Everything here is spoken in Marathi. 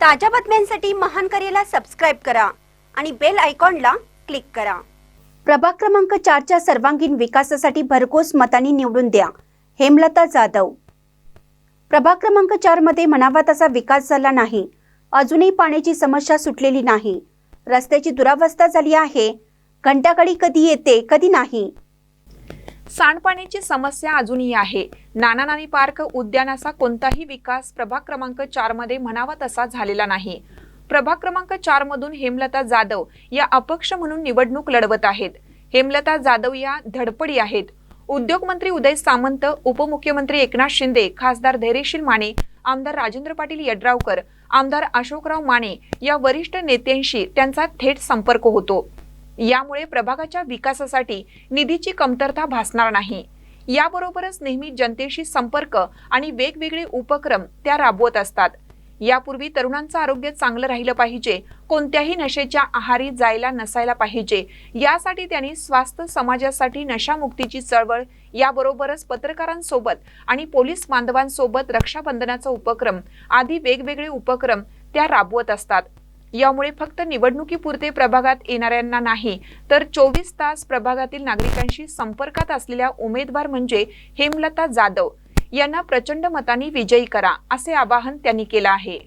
ताज्या बातम्यांसाठी महान करेला सबस्क्राईब करा आणि बेल आयकॉनला क्लिक करा. प्रभाग क्रमांक चारच्या सर्वांगीण विकासासाठी भरघोस मतांनी निवडून द्या. हेमलता जाधव. प्रभाग क्रमांक चारमध्ये म्हणावा तसा विकास झाला नाही. अजूनही पाण्याची समस्या सुटलेली नाही. रस्त्याची दुरावस्था झाली आहे. घंटाकडे कधी येते कधी नाही. सांडपाण्याची समस्या अजूनही आहे. नाना नानी पार्क उद्यानाचा कोणताही विकास प्रभाग क्रमांक चारमध्ये म्हणावा तसा झालेला नाही. प्रभाग क्रमांक चार मधून हेमलता जाधव या अपक्ष म्हणून निवडणूक लढवत आहेत. हेमलता जाधव या धडपडी आहेत. उद्योगमंत्री उदय सामंत उपमुख्यमंत्री एकनाथ शिंदे खासदार धैर्यशील माने आमदार राजेंद्र पाटील यड्रावकर आमदार अशोकराव माने या वरिष्ठ नेत्यांशी त्यांचा थेट संपर्क होतो. यामुळे प्रभागाच्या विकासासाठी निधीची कमतरता भासणार नाही. याबरोबरच नेहमी जनतेशी संपर्क आणि वेगवेगळे उपक्रम त्या राबवत असतात. यापूर्वी तरुणांचं आरोग्य चांगलं राहिलं पाहिजे कोणत्याही नशेच्या आहारी जायला नसायला पाहिजे यासाठी त्यांनी स्वास्थ्य समाजासाठी नशामुक्तीची चळवळ याबरोबरच पत्रकारांसोबत आणि पोलीस बांधवांसोबत रक्षाबंधनाचा उपक्रम आदी वेगवेगळे उपक्रम त्या राबवत असतात. यामुळे फक्त निवडणुकीपुरते प्रभागात येणाऱ्यांना नाही तर चोवीस तास प्रभागातील नागरिकांशी संपर्कात असलेल्या उमेदवार म्हणजे हेमलता जाधव. यांना प्रचंड मतांनी विजयी करा असे आवाहन त्यांनी केलं आहे.